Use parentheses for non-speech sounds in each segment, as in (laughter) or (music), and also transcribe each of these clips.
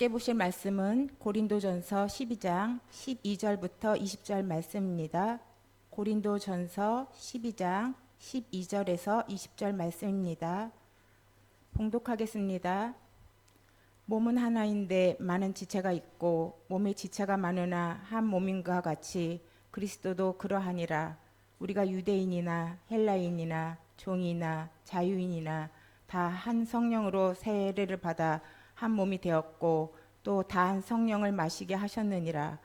함께 보실 말씀은 고린도전서 12장 12절부터 20절 말씀입니다. 고린도전서 12장 12절에서 20절 말씀입니다. 봉독하겠습니다. 몸은 하나인데 많은 지체가 있고 몸의 지체가 많으나 한 몸인과 같이 그리스도도 그러하니라. 우리가 유대인이나 헬라인이나 종이나 자유인이나 다 한 성령으로 세례를 받아 한 몸이 되었고 또 다한 성령을 마시게 하셨느니라.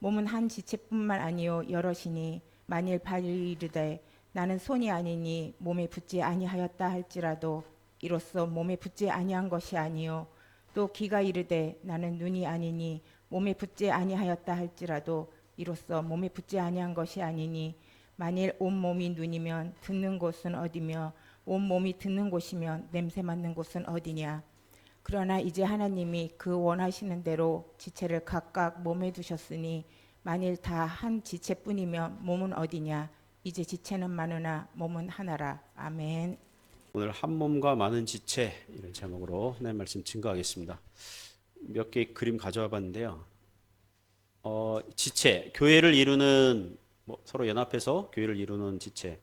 몸은 한 지체뿐만 아니요 여럿이니 만일 발이 이르되 나는 손이 아니니 몸에 붙지 아니하였다 할지라도 이로써 몸에 붙지 아니한 것이 아니요 또 귀가 이르되 나는 눈이 아니니 몸에 붙지 아니하였다 할지라도 이로써 몸에 붙지 아니한 것이 아니니 만일 온 몸이 눈이면 듣는 곳은 어디며 온 몸이 듣는 곳이면 냄새 맡는 곳은 어디냐 그러나 이제 하나님이 그 원하시는 대로 지체를 각각 몸에 두셨으니 만일 다 한 지체뿐이면 몸은 어디냐 이제 지체는 많으나 몸은 하나라 아멘. 오늘 한 몸과 많은 지체 이런 제목으로 하나님 말씀 증거하겠습니다. 몇개 그림 가져와 봤는데요. 어, 지체, 교회를 이루는 뭐 서로 연합해서 교회를 이루는 지체.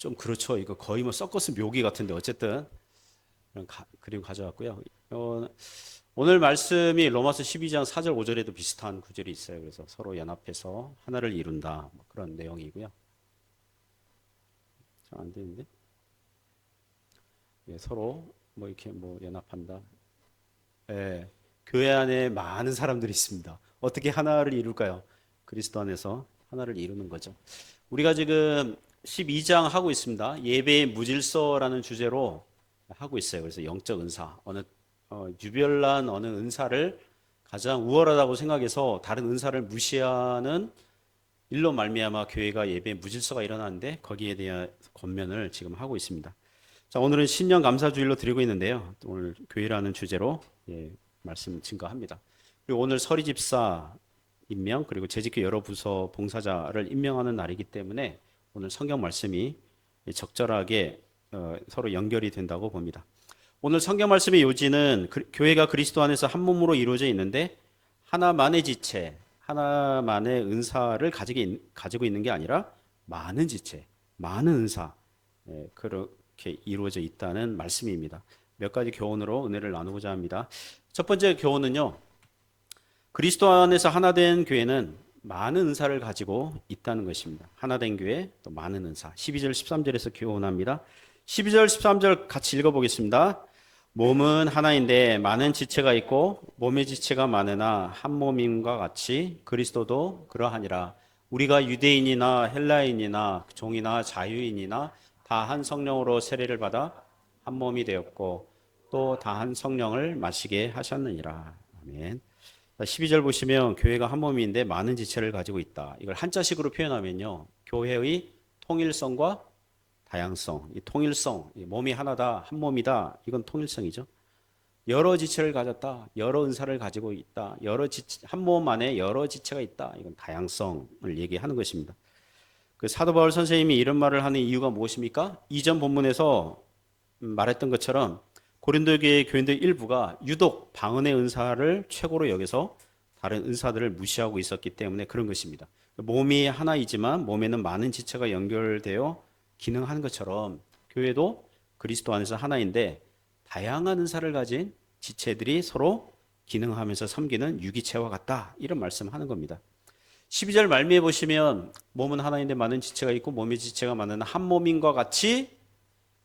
좀 그렇죠. 이거 거의 뭐 섞어서 묘기 같은데 어쨌든 이런 가- 그림 가져왔고요. 어, 오늘 말씀이 로마서 12장 4절 5절에도 비슷한 구절이 있어요. 그래서 서로 연합해서 하나를 이룬다 뭐 그런 내용이고요. 잘 안 되는데. 예, 서로 뭐 이렇게 뭐 연합한다. 예, 교회 안에 많은 사람들이 있습니다. 어떻게 하나를 이룰까요? 그리스도 안에서 하나를 이루는 거죠. 우리가 지금 12장 하고 있습니다. 예배의 무질서라는 주제로 하고 있어요. 그래서 영적 은사, 어느 어, 유별난 어느 은사를 가장 우월하다고 생각해서 다른 은사를 무시하는 일로 말미암아 교회가 예배 무질서가 일어나는데 거기에 대한 권면을 지금 하고 있습니다. 자 오늘은 신년 감사주일로 드리고 있는데요. 오늘 교회라는 주제로 예, 말씀 증거합니다. 그리고 오늘 서리 집사 임명 그리고 재직교 여러 부서 봉사자를 임명하는 날이기 때문에 오늘 성경 말씀이 적절하게 어, 서로 연결이 된다고 봅니다. 오늘 성경 말씀의 요지는 그- 교회가 그리스도 안에서 한 몸으로 이루어져 있는데 하나만의 지체, 하나만의 은사를 가지고, 있는 게 아니라 많은 지체, 많은 은사 예, 그렇게 이루어져 있다는 말씀입니다. 몇 가지 교훈으로 은혜를 나누고자 합니다. 첫 번째 교훈은요. 그리스도 안에서 하나 된 교회는 많은 은사를 가지고 있다는 것입니다. 하나 된 교회 또 많은 은사. 12절 13절에서 교훈합니다. 12절 13절 같이 읽어 보겠습니다. 몸은 하나인데 많은 지체가 있고 몸의 지체가 많으나 한 몸임과 같이 그리스도도 그러하니라. 우리가 유대인이나 헬라인이나 종이나 자유인이나 다 한 성령으로 세례를 받아 한 몸이 되었고 또 다 한 성령을 마시게 하셨느니라. 아멘. 12절 보시면 교회가 한 몸인데 많은 지체를 가지고 있다. 이걸 한자식으로 표현하면요. 교회의 통일성과 다양성, 이 통일성, 이 몸이 하나다, 한 몸이다. 이건 통일성이죠. 여러 지체를 가졌다, 여러 은사를 가지고 있다, 여러 지체, 한 몸 안에 여러 지체가 있다. 이건 다양성을 얘기하는 것입니다. 그 사도 바울 선생님이 이런 말을 하는 이유가 무엇입니까? 이전 본문에서 말했던 것처럼 고린도 교회 교인들 일부가 유독 방언의 은사를 최고로 여겨서 다른 은사들을 무시하고 있었기 때문에 그런 것입니다. 몸이 하나이지만 몸에는 많은 지체가 연결되어 기능하는 것처럼 교회도 그리스도 안에서 하나인데 다양한 은사를 가진 지체들이 서로 기능하면서 섬기는 유기체와 같다. 이런 말씀하는 겁니다. 12절 말미에 보시면 몸은 하나인데 많은 지체가 있고 몸의 지체가 많은 한 몸인과 같이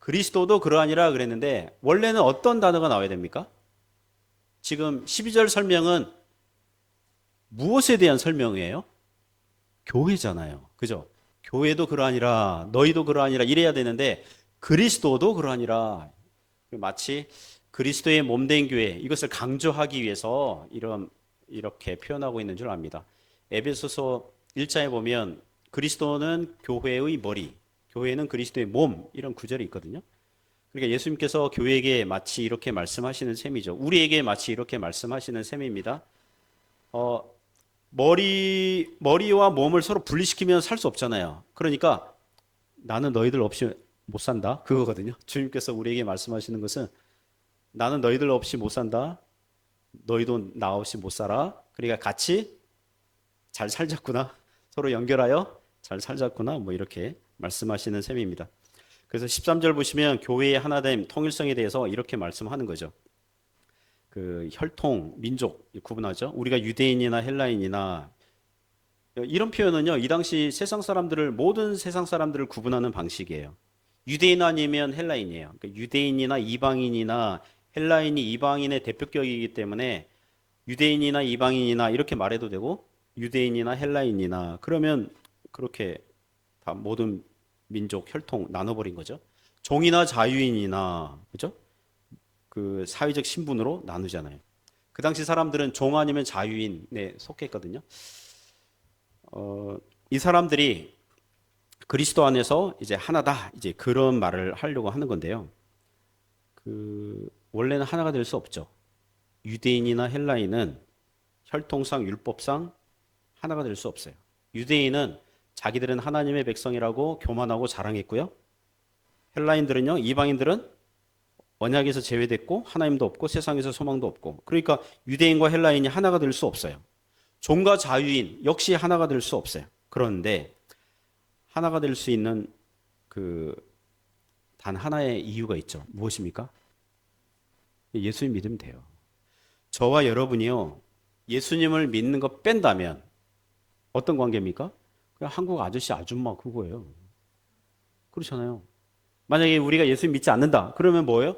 그리스도도 그러하니라 그랬는데 원래는 어떤 단어가 나와야 됩니까? 지금 12절 설명은 무엇에 대한 설명이에요? 교회잖아요. 그죠? 교회도 그러하니라 너희도 그러하니라 이래야 되는데 그리스도도 그러하니라 마치 그리스도의 몸된 교회 이것을 강조하기 위해서 이런 이렇게 표현하고 있는 줄 압니다. 에베소서 1장에 보면 그리스도는 교회의 머리, 교회는 그리스도의 몸 이런 구절이 있거든요. 그러니까 예수님께서 교회에게 마치 이렇게 말씀하시는 셈이죠. 우리에게 마치 이렇게 말씀하시는 셈입니다. 어, 머리 머리와 몸을 서로 분리시키면 살 수 없잖아요. 그러니까 나는 너희들 없이 못 산다 그거거든요. 주님께서 우리에게 말씀하시는 것은 나는 너희들 없이 못 산다. 너희도 나 없이 못 살아. 그러니까 같이 잘 살자꾸나. 서로 연결하여 잘 살자꾸나. 뭐 이렇게 말씀하시는 셈입니다. 그래서 13절 보시면 교회의 하나됨, 통일성에 대해서 이렇게 말씀하는 거죠. 그 혈통, 민족 구분하죠. 우리가 유대인이나 헬라인이나 이런 표현은요. 이 당시 세상 사람들을 모든 세상 사람들을 구분하는 방식이에요. 유대인 아니면 헬라인이에요. 그러니까 유대인이나 이방인이나 헬라인이 이방인의 대표격이기 때문에 유대인이나 이방인이나 이렇게 말해도 되고 유대인이나 헬라인이나 그러면 그렇게 다 모든 민족 혈통 나눠버린 거죠. 종이나 자유인이나 그죠? 그 사회적 신분으로 나누잖아요. 그 당시 사람들은 종 아니면 자유인에 속했거든요. 어, 이 사람들이 그리스도 안에서 이제 하나다 이제 그런 말을 하려고 하는 건데요. 그 원래는 하나가 될 수 없죠. 유대인이나 헬라인은 혈통상 율법상 하나가 될 수 없어요. 유대인은 자기들은 하나님의 백성이라고 교만하고 자랑했고요. 헬라인들은요, 이방인들은 언약에서 제외됐고 하나님도 없고 세상에서 소망도 없고 그러니까 유대인과 헬라인이 하나가 될 수 없어요. 종과 자유인 역시 하나가 될 수 없어요. 그런데 하나가 될 수 있는 그 단 하나의 이유가 있죠. 무엇입니까? 예수님 믿으면 돼요. 저와 여러분이요. 예수님을 믿는 거 뺀다면 어떤 관계입니까? 그냥 한국 아저씨 아줌마 그거예요. 그렇잖아요. 만약에 우리가 예수님 믿지 않는다. 그러면 뭐예요?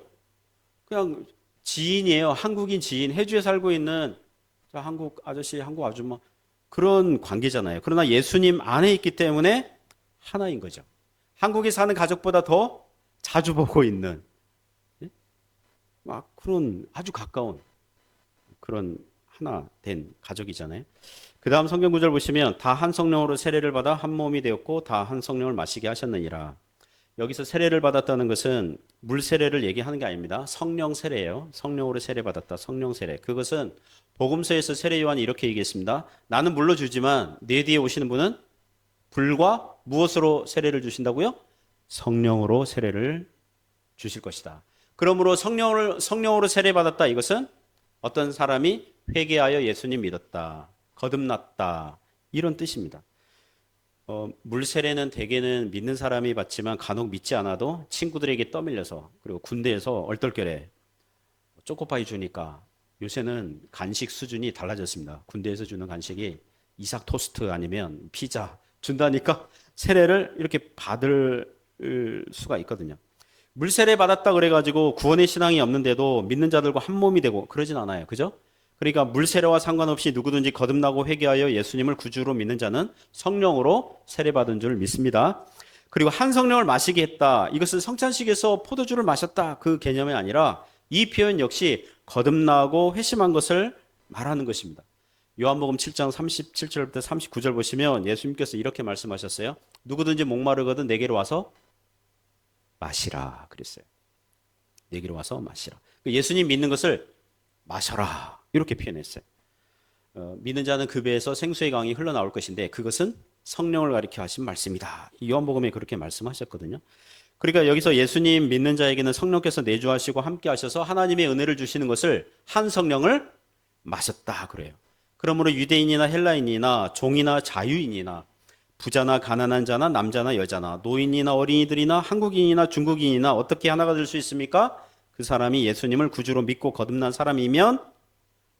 그냥 지인이에요. 한국인 지인, 해주에 살고 있는 저 한국 아저씨, 한국 아줌마 그런 관계잖아요. 그러나 예수님 안에 있기 때문에 하나인 거죠. 한국에 사는 가족보다 더 자주 보고 있는 예? 막 그런 아주 가까운 그런 하나 된 가족이잖아요. 그 다음 성경 구절 보시면 다 한 성령으로 세례를 받아 한 몸이 되었고 다 한 성령을 마시게 하셨느니라. 여기서 세례를 받았다는 것은 물 세례를 얘기하는 게 아닙니다. 성령 세례예요. 성령으로 세례 받았다. 성령 세례. 그것은 복음서에서 세례 요한이 이렇게 얘기했습니다. 나는 물로 주지만 내 뒤에 오시는 분은 불과 무엇으로 세례를 주신다고요? 성령으로 세례를 주실 것이다. 그러므로 성령을 성령으로 세례 받았다. 이것은 어떤 사람이 회개하여 예수님 믿었다. 거듭났다. 이런 뜻입니다. 어, 물 세례는 대개는 믿는 사람이 받지만 간혹 믿지 않아도 친구들에게 떠밀려서 그리고 군대에서 얼떨결에 초코파이 주니까 요새는 간식 수준이 달라졌습니다. 군대에서 주는 간식이 이삭 토스트 아니면 피자 준다니까 (laughs) 세례를 이렇게 받을 수가 있거든요. 물 세례 받았다 그래가지고 구원의 신앙이 없는데도 믿는 자들과 한 몸이 되고 그러진 않아요. 그죠? 그러니까 물 세례와 상관없이 누구든지 거듭나고 회개하여 예수님을 구주로 믿는 자는 성령으로 세례받은 줄 믿습니다. 그리고 한 성령을 마시게 했다. 이것은 성찬식에서 포도주를 마셨다. 그 개념이 아니라 이 표현 역시 거듭나고 회심한 것을 말하는 것입니다. 요한복음 7장 37절부터 39절 보시면 예수님께서 이렇게 말씀하셨어요. 누구든지 목마르거든 내게로 와서 마시라 그랬어요. 내게로 와서 마시라. 예수님 믿는 것을 마셔라 이렇게 표현했어요. 어, 믿는 자는 그 배에서 생수의 강이 흘러나올 것인데 그것은 성령을 가리켜 하신 말씀이다. 요한복음에 그렇게 말씀하셨거든요. 그러니까 여기서 예수님 믿는 자에게는 성령께서 내주하시고 함께 하셔서 하나님의 은혜를 주시는 것을 한 성령을 마셨다 그래요. 그러므로 유대인이나 헬라인이나 종이나 자유인이나 부자나 가난한 자나 남자나 여자나 노인이나 어린이들이나 한국인이나 중국인이나 어떻게 하나가 될 수 있습니까? 그 사람이 예수님을 구주로 믿고 거듭난 사람이면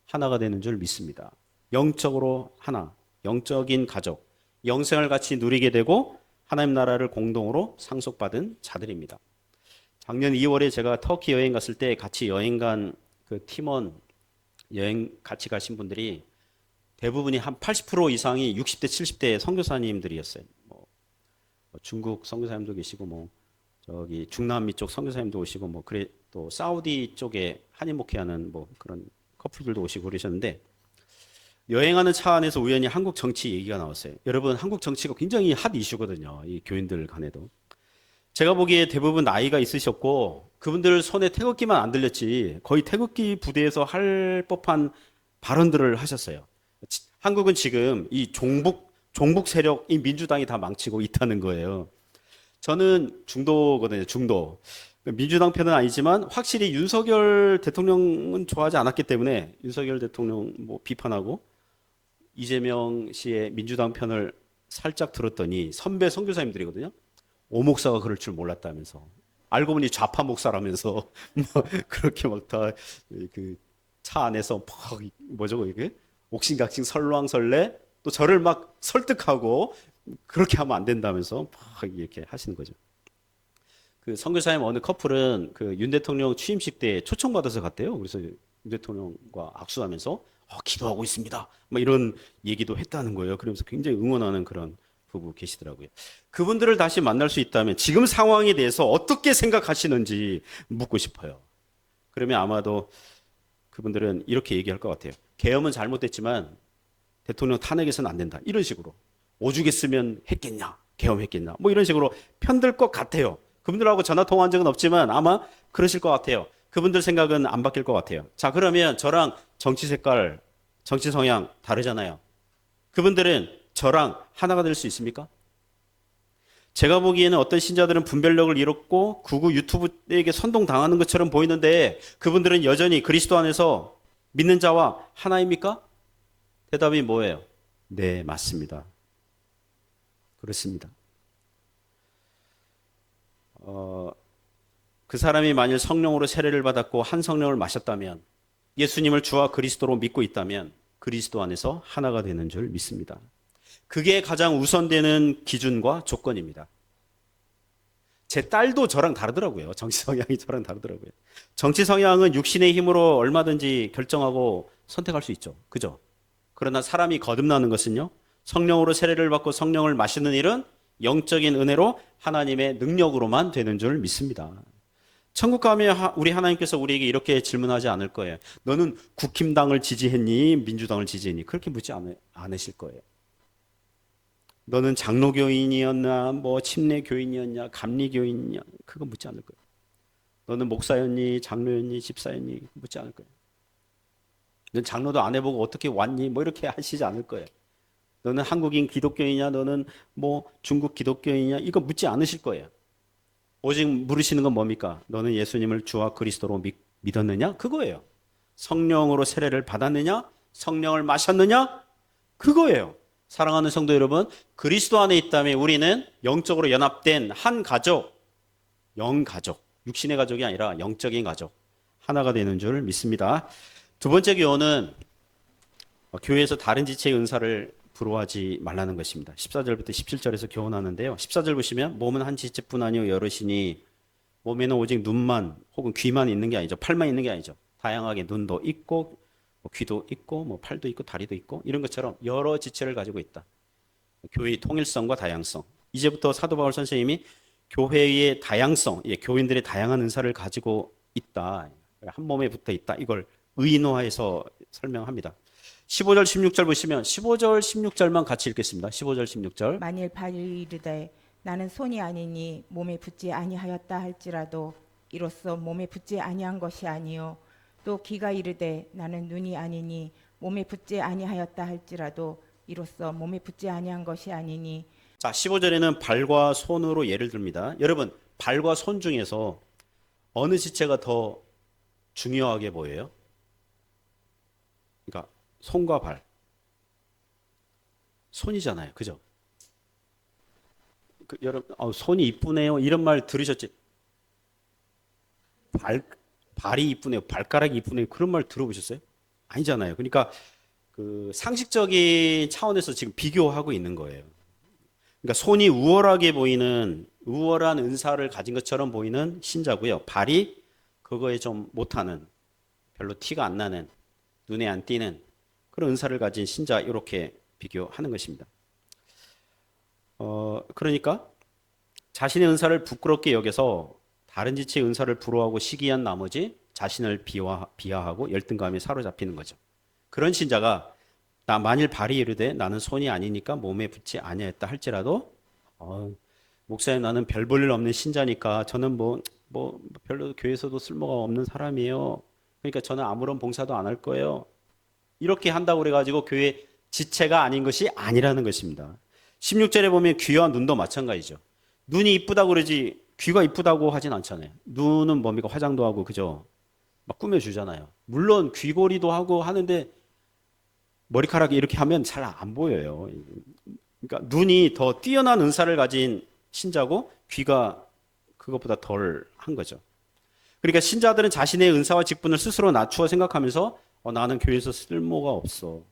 하나가 되는 줄 믿습니다. 영적으로 하나, 영적인 가족, 영생을 같이 누리게 되고 하나님 나라를 공동으로 상속받은 자들입니다. 작년 2월에 제가 터키 여행 갔을 때 같이 여행 간 그 팀원 여행 같이 가신 분들이 대부분이 한 80% 이상이 60대, 70대 선교사님들이었어요. 뭐, 뭐 중국 선교사님도 계시고 뭐 저기 중남미 쪽 선교사님도 오시고 뭐 그래 또 사우디 쪽에 한인 목회하는 뭐 그런 커플들도 오시고 그러셨는데 여행하는 차 안에서 우연히 한국 정치 얘기가 나왔어요. 여러분 한국 정치가 굉장히 핫 이슈거든요. 이 교인들 간에도. 제가 보기에 대부분 나이가 있으셨고 그분들 손에 태극기만 안 들렸지 거의 태극기 부대에서 할 법한 발언들을 하셨어요. 한국은 지금 이 종북 종북 세력 이 민주당이 다 망치고 있다는 거예요. 저는 중도거든요. 중도. 민주당 편은 아니지만 확실히 윤석열 대통령은 좋아하지 않았기 때문에 윤석열 대통령 뭐 비판하고 이재명 씨의 민주당 편을 살짝 들었더니 선배 선교사님들이거든요. 오 목사가 그럴 줄 몰랐다면서 알고 보니 좌파 목사라면서 (laughs) 뭐 그렇게 막 다 그 차 안에서 막 뭐죠 이게 옥신각신 설왕설래 또 저를 막 설득하고 그렇게 하면 안 된다면서 막 이렇게 하시는 거죠. 그 선교사님 어느 커플은 그 윤 대통령 취임식 때 초청받아서 갔대요. 그래서 윤 대통령과 악수하면서 어, 기도하고 있습니다. 뭐 이런 얘기도 했다는 거예요. 그러면서 굉장히 응원하는 그런 부부 계시더라고요. 그분들을 다시 만날 수 있다면 지금 상황에 대해서 어떻게 생각하시는지 묻고 싶어요. 그러면 아마도 그분들은 이렇게 얘기할 것 같아요. 계엄은 잘못됐지만 대통령 탄핵해서는 안 된다. 이런 식으로. 오죽했으면 했겠냐. 계엄했겠냐. 뭐 이런 식으로 편들 것 같아요. 그분들하고 전화 통화한 적은 없지만 아마 그러실 것 같아요. 그분들 생각은 안 바뀔 것 같아요. 자, 그러면 저랑 정치 색깔, 정치 성향 다르잖아요. 그분들은 저랑 하나가 될 수 있습니까? 제가 보기에는 어떤 신자들은 분별력을 잃었고 구구 유튜브에게 선동당하는 것처럼 보이는데 그분들은 여전히 그리스도 안에서 믿는 자와 하나입니까? 대답이 뭐예요? 네, 맞습니다. 그렇습니다. 어, 그 사람이 만일 성령으로 세례를 받았고 한 성령을 마셨다면 예수님을 주와 그리스도로 믿고 있다면 그리스도 안에서 하나가 되는 줄 믿습니다. 그게 가장 우선되는 기준과 조건입니다. 제 딸도 저랑 다르더라고요. 정치 성향이 저랑 다르더라고요. 정치 성향은 육신의 힘으로 얼마든지 결정하고 선택할 수 있죠. 그죠? 그러나 사람이 거듭나는 것은요. 성령으로 세례를 받고 성령을 마시는 일은 영적인 은혜로 하나님의 능력으로만 되는 줄 믿습니다. 천국 가면 하- 우리 하나님께서 우리에게 이렇게 질문하지 않을 거예요. 너는 국힘당을 지지했니? 민주당을 지지했니? 그렇게 묻지 않, 않으실 거예요. 너는 장로교인이었나, 뭐 침례교인이었냐, 감리교인이냐, 그거 묻지 않을 거예요. 너는 목사였니, 장로였니, 집사였니, 묻지 않을 거예요. 넌 장로도 안 해보고 어떻게 왔니, 뭐 이렇게 하시지 않을 거예요. 너는 한국인 기독교인이냐, 너는 뭐 중국 기독교인이냐, 이거 묻지 않으실 거예요. 오직 물으시는 건 뭡니까? 너는 예수님을 주와 그리스도로 믿, 믿었느냐? 그거예요. 성령으로 세례를 받았느냐? 성령을 마셨느냐? 그거예요. 사랑하는 성도 여러분, 그리스도 안에 있다면 우리는 영적으로 연합된 한 가족, 영 가족, 육신의 가족이 아니라 영적인 가족, 하나가 되는 줄 믿습니다. 두 번째 교훈은 어, 교회에서 다른 지체의 은사를 부러워하지 말라는 것입니다. 14절부터 17절에서 교훈하는데요. 14절 보시면 몸은 한 지체뿐 아니요 여럿이니 몸에는 오직 눈만 혹은 귀만 있는 게 아니죠. 팔만 있는 게 아니죠. 다양하게 눈도 있고 뭐 귀도 있고 뭐 팔도 있고 다리도 있고 이런 것처럼 여러 지체를 가지고 있다. 교회의 통일성과 다양성. 이제부터 사도 바울 선생님이 교회의 다양성, 예, 교인들의 다양한 은사를 가지고 있다. 한 몸에 붙어 있다. 이걸 의인화해서 설명합니다. 15절 16절 보시면 15절 16절만 같이 읽겠습니다. 15절 16절. 만일 발이 이르되 나는 손이 아니니 몸에 붙지 아니하였다 할지라도 이로써 몸에 붙지 아니한 것이 아니요 또 귀가 이르되 나는 눈이 아니니 몸에 붙지 아니하였다 할지라도 이로써 몸에 붙지 아니한 것이 아니니 자, 15절에는 발과 손으로 예를 듭니다. 여러분, 발과 손 중에서 어느 지체가 더 중요하게 보여요? 손과 발. 손이잖아요. 그죠? 그, 여러분, 어, 손이 이쁘네요. 이런 말 들으셨지? 발, 발이 이쁘네요. 발가락이 이쁘네요. 그런 말 들어보셨어요? 아니잖아요. 그러니까 그 상식적인 차원에서 지금 비교하고 있는 거예요. 그러니까 손이 우월하게 보이는 우월한 은사를 가진 것처럼 보이는 신자고요. 발이 그거에 좀 못하는 별로 티가 안 나는 눈에 안 띄는 그런 은사를 가진 신자 이렇게 비교하는 것입니다. 어 그러니까 자신의 은사를 부끄럽게 여겨서 다른 지체의 은사를 부러워하고 시기한 나머지 자신을 비하, 비하하고 열등감에 사로잡히는 거죠. 그런 신자가 나 만일 발이 이르되 나는 손이 아니니까 몸에 붙지 아니했다 할지라도 어, 목사님 나는 별 볼일 없는 신자니까 저는 뭐뭐 별로 교회에서도 쓸모가 없는 사람이에요. 그러니까 저는 아무런 봉사도 안 할 거예요. 이렇게 한다고 그래가지고 교회 지체가 아닌 것이 아니라는 것입니다. 16절에 보면 귀와 눈도 마찬가지죠. 눈이 이쁘다고 그러지 귀가 이쁘다고 하진 않잖아요. 눈은 뭡니까 화장도 하고 그죠? 막 꾸며주잖아요. 물론 귀걸이도 하고 하는데 머리카락이 이렇게 하면 잘 안 보여요. 그러니까 눈이 더 뛰어난 은사를 가진 신자고 귀가 그것보다 덜 한 거죠. 그러니까 신자들은 자신의 은사와 직분을 스스로 낮추어 생각하면서 어, 나는 교회에서 쓸모가 없어.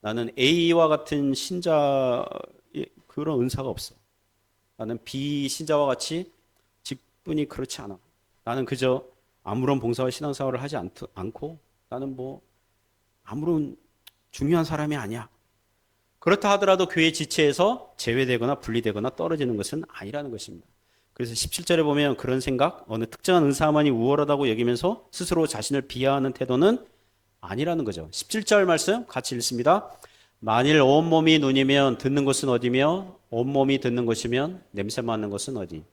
나는 A와 같은 신자의 그런 은사가 없어. 나는 B 신자와 같이 직분이 그렇지 않아. 나는 그저 아무런 봉사와 신앙생활을 하지 않, 않고 나는 뭐 아무런 중요한 사람이 아니야. 그렇다 하더라도 교회 지체에서 제외되거나 분리되거나 떨어지는 것은 아니라는 것입니다. 그래서 17절에 보면 그런 생각, 어느 특정한 은사만이 우월하다고 여기면서 스스로 자신을 비하하는 태도는 아니라는 거죠. 17절 말씀 같이 읽습니다. 만일 온몸이 눈이면 듣는 것은 어디며 온몸이 듣는 것이면 냄새 맡는 것은 어디?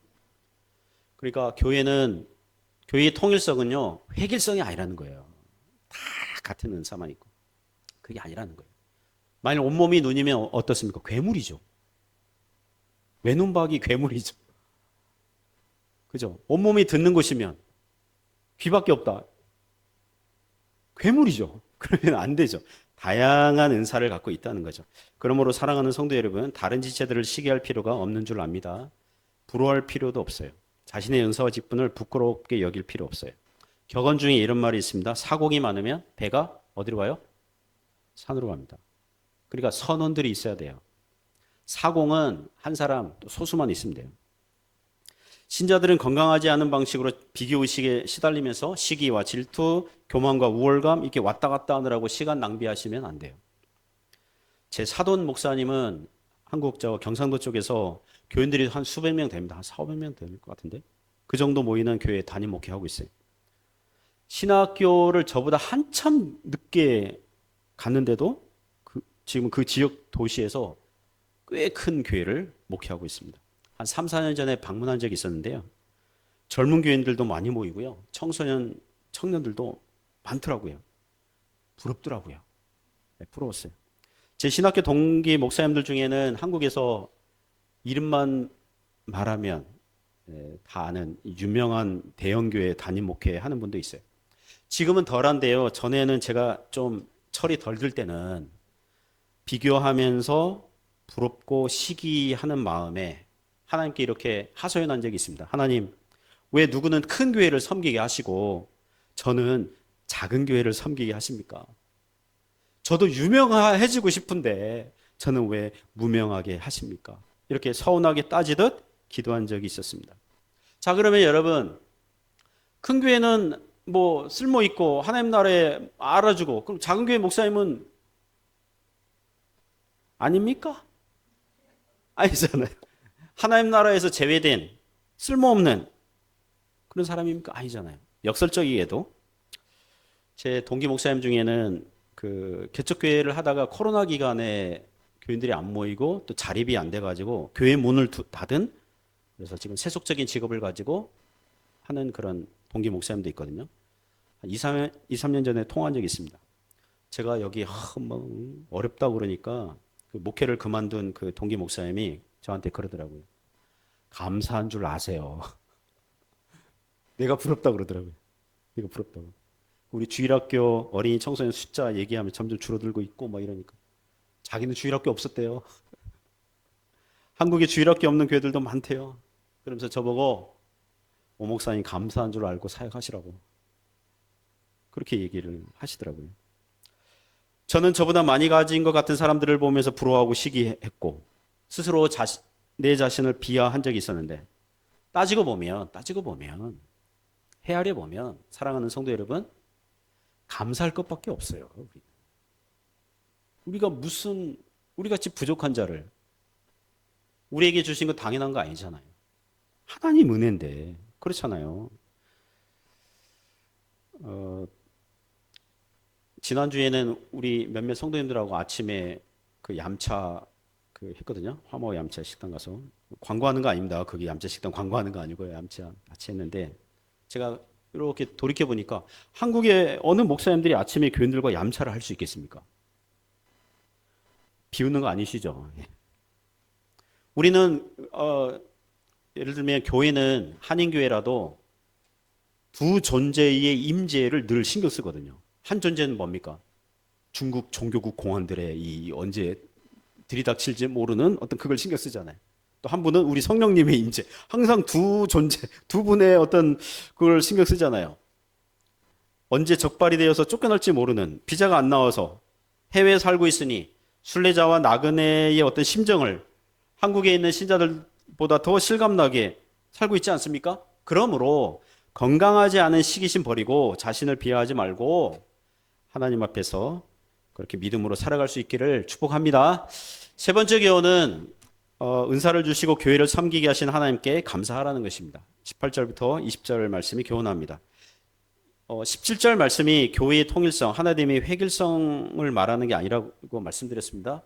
그러니까 교회는 교회의 통일성은요. 획일성이 아니라는 거예요. 다 같은 은사만 있고. 그게 아니라는 거예요. 만일 온몸이 눈이면 어떻습니까? 괴물이죠. 외눈박이 괴물이죠. 그죠? 온몸이 듣는 것이면 귀밖에 없다. 괴물이죠. (laughs) 그러면 안 되죠. 다양한 은사를 갖고 있다는 거죠. 그러므로 사랑하는 성도 여러분, 다른 지체들을 시기할 필요가 없는 줄 압니다. 부러워할 필요도 없어요. 자신의 은사와 직분을 부끄럽게 여길 필요 없어요. 격언 중에 이런 말이 있습니다. 사공이 많으면 배가 어디로 가요? 산으로 갑니다. 그러니까 선원들이 있어야 돼요. 사공은 한 사람, 또 소수만 있으면 돼요. 신자들은 건강하지 않은 방식으로 비교 의식에 시달리면서 시기와 질투, 교만과 우월감 이렇게 왔다 갔다 하느라고 시간 낭비하시면 안 돼요. 제 사돈 목사님은 한국 저 경상도 쪽에서 교인들이 한 수백 명 됩니다. 한 4, 500명 될 것 같은데. 그 정도 모이는 교회 담임 목회하고 있어요. 신학교를 저보다 한참 늦게 갔는데도 그, 지금 그 지역 도시에서 꽤 큰 교회를 목회하고 있습니다. 한 3, 4년 전에 방문한 적이 있었는데요. 젊은 교인들도 많이 모이고요. 청소년, 청년들도 많더라고요. 부럽더라고요. 네, 부러웠어요. 제 신학교 동기 목사님들 중에는 한국에서 이름만 말하면 예, 다 아는 유명한 대형교회 담임 목회 하는 분도 있어요. 지금은 덜한데요. 전에는 제가 좀 철이 덜 들 때는 비교하면서 부럽고 시기하는 마음에 하나님께 이렇게 하소연한 적이 있습니다. 하나님, 왜 누구는 큰 교회를 섬기게 하시고 저는 작은 교회를 섬기게 하십니까? 저도 유명해지고 싶은데 저는 왜 무명하게 하십니까? 이렇게 서운하게 따지듯 기도한 적이 있었습니다. 자, 그러면 여러분, 큰 교회는 뭐 쓸모 있고 하나님 나라에 알아주고 그럼 작은 교회 목사님은 아닙니까? 아니잖아요. 하나님 나라에서 제외된 쓸모없는 그런 사람입니까? 아니잖아요. 역설적이게도 제 동기 목사님 중에는 그 개척교회를 하다가 코로나 기간에 교인들이 안 모이고 또 자립이 안 돼가지고 교회 문을 두- 닫은 그래서 지금 세속적인 직업을 가지고 하는 그런 동기 목사님도 있거든요. 한 2, 3년, 2, 3년 전에 통화한 적이 있습니다. 제가 여기 하, 뭐 어렵다고 그러니까 그 목회를 그만둔 그 동기 목사님이 저한테 그러더라고요. 감사한 줄 아세요. (laughs) 내가 부럽다 그러더라고요. 내가 부럽다고. 우리 주일학교 어린이 청소년 숫자 얘기하면 점점 줄어들고 있고 뭐 이러니까 자기는 주일학교 없었대요. (laughs) 한국에 주일학교 없는 교회들도 많대요. 그러면서 저보고 오 목사님 감사한 줄 알고 사역하시라고 그렇게 얘기를 하시더라고요. 저는 저보다 많이 가진 것 같은 사람들을 보면서 부러워하고 시기했고 스스로 자신, 내 자신을 비하한 적이 있었는데 따지고 보면 따지고 보면 헤아려 보면 사랑하는 성도 여러분 감사할 것밖에 없어요. 우리. 우리가 무슨 우리 같이 부족한 자를 우리에게 주신 건 당연한 거 아니잖아요. 하나님 은혜인데 그렇잖아요. 어, 지난주에는 우리 몇몇 성도님들하고 아침에 그 얌차 그 했거든요. 화모 얌차 식당 가서 광고하는 거 아닙니다. 거기 얌차 식당 광고하는 거 아니고요. 얌차 같이 했는데 제가 이렇게 돌이켜 보니까 한국의 어느 목사님들이 아침에 교인들과 얌차를 할 수 있겠습니까? 비웃는 거 아니시죠? 예. 우리는 어, 예를 들면 교회는 한인교회라도 두 존재의 임재를 늘 신경 쓰거든요. 한 존재는 뭡니까? 중국 종교국 공안들의 이 언제 들이닥칠지 모르는 어떤 그걸 신경 쓰잖아요. 또 한 분은 우리 성령님의 임재. 항상 두 존재, 두 분의 어떤 그걸 신경 쓰잖아요. 언제 적발이 되어서 쫓겨날지 모르는 비자가 안 나와서 해외에 살고 있으니 순례자와 나그네의 어떤 심정을 한국에 있는 신자들보다 더 실감나게 살고 있지 않습니까? 그러므로 건강하지 않은 시기심 버리고 자신을 비하하지 말고 하나님 앞에서 그렇게 믿음으로 살아갈 수 있기를 축복합니다. 세 번째 교훈은 어, 은사를 주시고 교회를 섬기게 하신 하나님께 감사하라는 것입니다. 18절부터 20절 말씀이 교훈합니다. 어, 17절 말씀이 교회의 통일성, 하나됨의 획일성을 말하는 게 아니라고 말씀드렸습니다.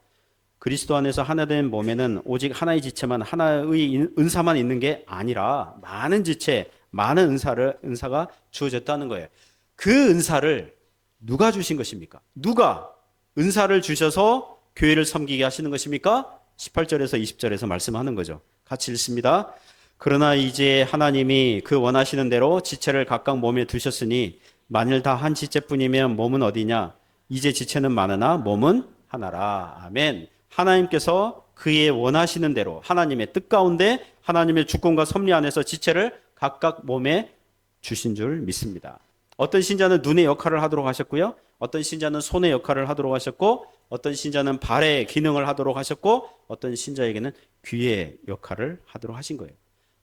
그리스도 안에서 하나된 몸에는 오직 하나의 지체만 하나의 은사만 있는 게 아니라 많은 지체, 많은 은사를 은사가 주어졌다는 거예요. 그 은사를 누가 주신 것입니까? 누가 은사를 주셔서 교회를 섬기게 하시는 것입니까? 18절에서 20절에서 말씀하는 거죠. 같이 읽습니다. 그러나 이제 하나님이 그 원하시는 대로 지체를 각각 몸에 두셨으니 만일 다 한 지체뿐이면 몸은 어디냐? 이제 지체는 많으나 몸은 하나라. 아멘. 하나님께서 그의 원하시는 대로 하나님의 뜻 가운데 하나님의 주권과 섭리 안에서 지체를 각각 몸에 주신 줄 믿습니다. 어떤 신자는 눈의 역할을 하도록 하셨고요. 어떤 신자는 손의 역할을 하도록 하셨고 어떤 신자는 발의 기능을 하도록 하셨고 어떤 신자에게는 귀의 역할을 하도록 하신 거예요.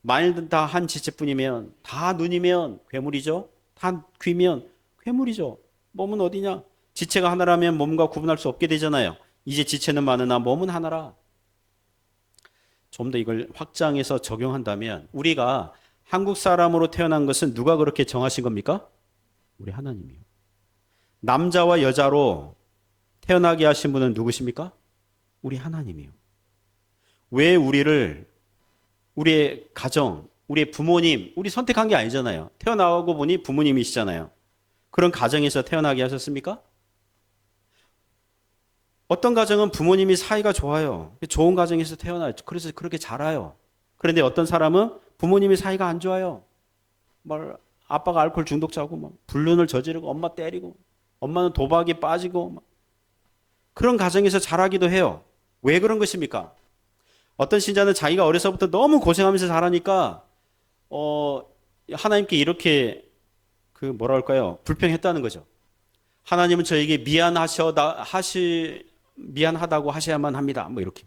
만일 다 한 지체뿐이면 다 눈이면 괴물이죠. 다 귀면 괴물이죠. 몸은 어디냐? 지체가 하나라면 몸과 구분할 수 없게 되잖아요. 이제 지체는 많으나 몸은 하나라. 좀 더 이걸 확장해서 적용한다면 우리가 한국 사람으로 태어난 것은 누가 그렇게 정하신 겁니까? 우리 하나님이요. 남자와 여자로 태어나게 하신 분은 누구십니까? 우리 하나님이요. 왜 우리를 우리의 가정, 우리의 부모님, 우리 선택한 게 아니잖아요. 태어나고 보니 부모님이시잖아요. 그런 가정에서 태어나게 하셨습니까? 어떤 가정은 부모님이 사이가 좋아요. 좋은 가정에서 태어나요. 그래서 그렇게 자라요. 그런데 어떤 사람은 부모님이 사이가 안 좋아요. 뭘 아빠가 알코올 중독자고 막 불륜을 저지르고 엄마 때리고 엄마는 도박에 빠지고 막 그런 가정에서 자라기도 해요. 왜 그런 것입니까? 어떤 신자는 자기가 어려서부터 너무 고생하면서 자라니까 어 하나님께 이렇게 그 뭐라 할까요? 불평했다는 거죠. 하나님은 저에게 미안하셔다 하시 미안하다고 하셔야만 합니다. 뭐 이렇게.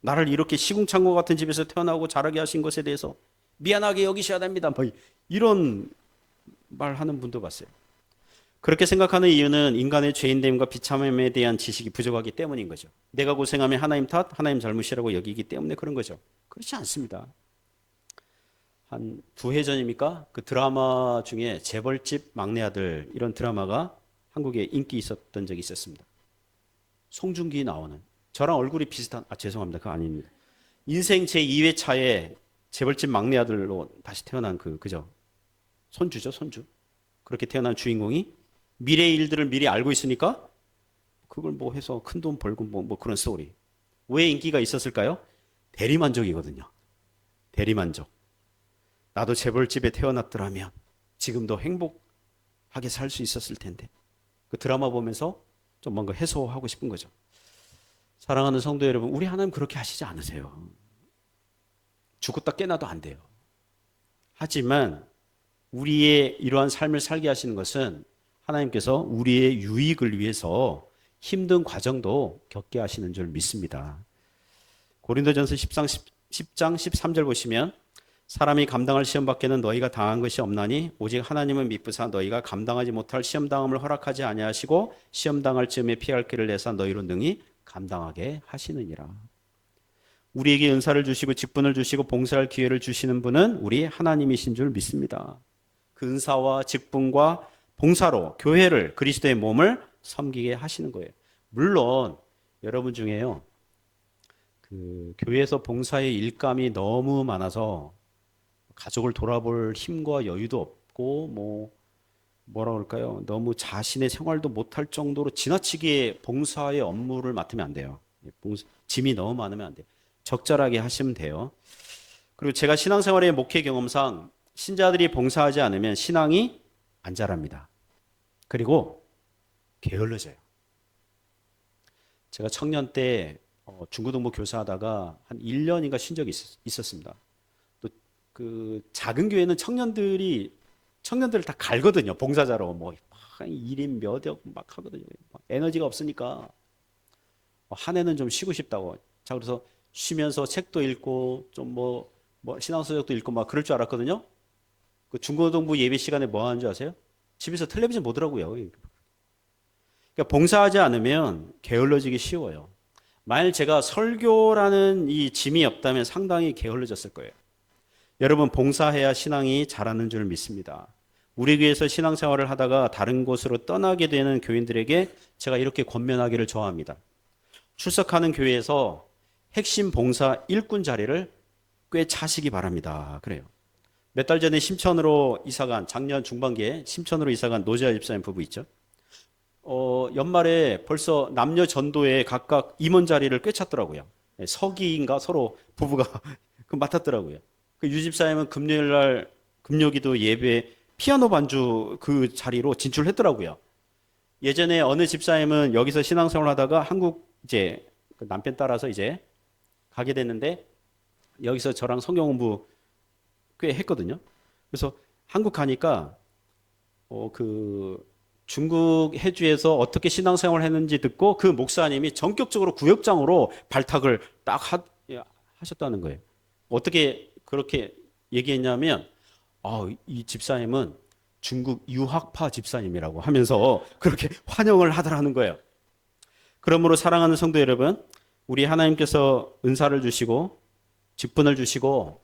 나를 이렇게 시궁창고 같은 집에서 태어나고 자라게 하신 것에 대해서 미안하게 여기셔야 됩니다. 뭐 이런 말 하는 분도 봤어요. 그렇게 생각하는 이유는 인간의 죄인됨과 비참함에 대한 지식이 부족하기 때문인 거죠. 내가 고생하면 하나님 탓, 하나님 잘못이라고 여기기 때문에 그런 거죠. 그렇지 않습니다. 한 두 해 전입니까? 그 드라마 중에 재벌집 막내 아들 이런 드라마가 한국에 인기 있었던 적이 있었습니다. 송중기 나오는 저랑 얼굴이 비슷한 아 죄송합니다. 그거 아닙니다. 인생 제 2회 차에 재벌집 막내 아들로 다시 태어난 그 그죠? 손주죠, 손주. 그렇게 태어난 주인공이 미래의 일들을 미리 알고 있으니까 그걸 뭐 해서 큰 돈 벌고 뭐, 뭐 그런 스토리. 왜 인기가 있었을까요? 대리만족이거든요. 대리만족. 나도 재벌집에 태어났더라면 지금도 행복하게 살 수 있었을 텐데. 그 드라마 보면서 좀 뭔가 해소하고 싶은 거죠. 사랑하는 성도 여러분, 우리 하나님 그렇게 하시지 않으세요. 죽었다 깨나도 안 돼요. 하지만 우리의 이러한 삶을 살게 하시는 것은 하나님께서 우리의 유익을 위해서 힘든 과정도 겪게 하시는 줄 믿습니다. 고린도전서 10장, 10장 13절 보시면 사람이 감당할 시험 밖에는 너희가 당한 것이 없나니 오직 하나님은 미쁘사 너희가 감당하지 못할 시험 당함을 허락하지 아니하시고 시험 당할 즈음에 피할 길을 내사 너희로 능히 감당하게 하시느니라. 우리에게 은사를 주시고 직분을 주시고 봉사할 기회를 주시는 분은 우리 하나님이신 줄 믿습니다. 그 은사와 직분과 봉사로 교회를 그리스도의 몸을 섬기게 하시는 거예요. 물론 여러분 중에요. 그 교회에서 봉사의 일감이 너무 많아서 가족을 돌아볼 힘과 여유도 없고 뭐 뭐라 그럴까요? 너무 자신의 생활도 못할 정도로 지나치게 봉사의 업무를 맡으면 안 돼요. 봉사, 짐이 너무 많으면 안 돼요. 적절하게 하시면 돼요. 그리고 제가 신앙생활의 목회 경험상 신자들이 봉사하지 않으면 신앙이 안 자랍니다. 그리고 게을러져요. 제가 청년 때 어, 중고등부 교사하다가 한 1년인가 쉰 적이 있, 었 습니다 또 그 작은 교회는 청년들이 청년들을 다 갈거든요. 봉사자로 뭐 1인 몇억 막 하거든요. 막 에너지가 없으니까 어, 한 해는 좀 쉬고 싶다고. 자 그래서 쉬면서 책도 읽고 좀뭐 뭐 신앙서적도 읽고 막 그럴 줄 알았거든요. 그 중고등부 예배 시간에 뭐 하는 줄 아세요? 집에서 텔레비전 보더라고요. 그러니까 봉사하지 않으면 게을러지기 쉬워요. 만일 제가 설교라는 이 짐이 없다면 상당히 게을러졌을 거예요. 여러분 봉사해야 신앙이 자라는 줄 믿습니다. 우리 교회에서 신앙생활을 하다가 다른 곳으로 떠나게 되는 교인들에게 제가 이렇게 권면하기를 좋아합니다. 출석하는 교회에서 핵심 봉사 일꾼 자리를 꽤 차시기 바랍니다. 그래요. 몇 달 전에 심천으로 이사간 작년 중반기에 심천으로 이사간 노재하 집사님 부부 있죠. 어, 연말에 벌써 남녀 전도에 각각 임원 자리를 꿰찼더라고요. 네, 서기인가 서로 부부가 (laughs) 그 맡았더라고요. 그 유집사님은 금요일 날 금요기도 예배 피아노 반주 그 자리로 진출했더라고요. 예전에 어느 집사님은 여기서 신앙생활 하다가 한국 이제 그 남편 따라서 이제 가게 됐는데 여기서 저랑 성경 공부 꽤 했거든요. 그래서 한국 가니까 어 그 중국 해주에서 어떻게 신앙생활을 했는지 듣고 그 목사님이 전격적으로 구역장으로 발탁을 딱 하, 하셨다는 거예요. 어떻게 그렇게 얘기했냐면 아, 이 집사님은 중국 유학파 집사님이라고 하면서 그렇게 (laughs) 환영을 하더라는 거예요. 그러므로 사랑하는 성도 여러분, 우리 하나님께서 은사를 주시고 직분을 주시고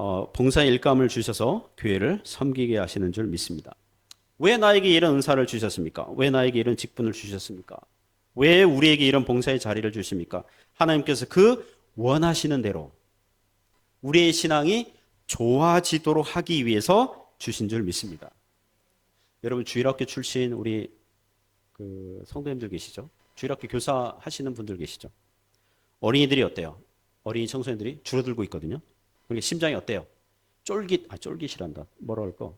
어, 봉사 일감을 주셔서 교회를 섬기게 하시는 줄 믿습니다. 왜 나에게 이런 은사를 주셨습니까? 왜 나에게 이런 직분을 주셨습니까? 왜 우리에게 이런 봉사의 자리를 주십니까? 하나님께서 그 원하시는 대로 우리의 신앙이 좋아지도록 하기 위해서 주신 줄 믿습니다. 여러분 주일학교 출신 우리 그 성도님들 계시죠? 주일학교 교사 하시는 분들 계시죠? 어린이들이 어때요? 어린이 청소년들이 줄어들고 있거든요. 그러니까 심장이 어때요? 쫄깃, 아, 쫄깃이란다. 뭐라 할까?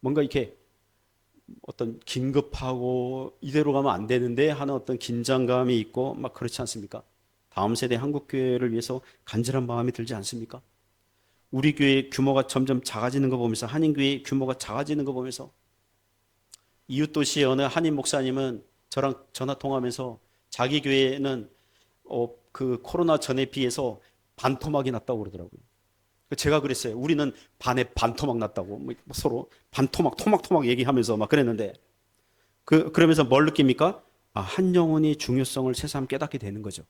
뭔가 이렇게 어떤 긴급하고 이대로 가면 안 되는데 하는 어떤 긴장감이 있고 막 그렇지 않습니까? 다음 세대 한국교회를 위해서 간절한 마음이 들지 않습니까? 우리 교회 규모가 점점 작아지는 거 보면서 한인교회 규모가 작아지는 거 보면서 이웃 도시의 어느 한인 목사님은 저랑 전화 통하면서 자기 교회는 어, 그 코로나 전에 비해서 반토막이 났다고 그러더라고요. 제가 그랬어요. 우리는 반에 반토막 났다고 뭐 서로 반토막 토막토막 얘기하면서 막 그랬는데 그 그러면서 뭘 느낍니까? 아, 한 영혼이 중요성을 새삼 깨닫게 되는 거죠.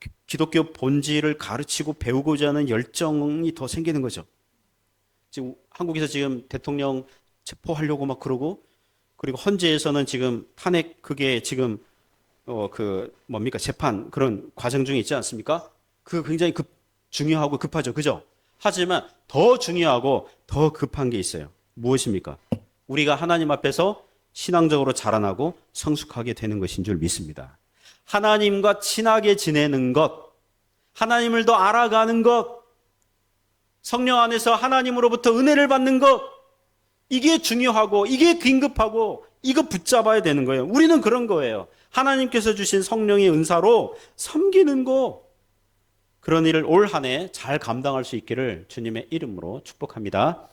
기- 기독교 본질을 가르치고 배우고자 하는 열정이 더 생기는 거죠. 지금 한국에서 지금 대통령 체포하려고 막 그러고 그리고 헌재에서는 지금 탄핵 그게 지금 어 그 뭡니까 재판 그런 과정 중에 있지 않습니까? 그 굉장히 급 중요하고 급하죠, 그죠? 하지만 더 중요하고 더 급한 게 있어요. 무엇입니까? 우리가 하나님 앞에서 신앙적으로 자라나고 성숙하게 되는 것인 줄 믿습니다. 하나님과 친하게 지내는 것, 하나님을 더 알아가는 것, 성령 안에서 하나님으로부터 은혜를 받는 것, 이게 중요하고 이게 긴급하고 이거 붙잡아야 되는 거예요. 우리는 그런 거예요. 하나님께서 주신 성령의 은사로 섬기는 거. 그런 일을 올 한 해 잘 감당할 수 있기를 주님의 이름으로 축복합니다.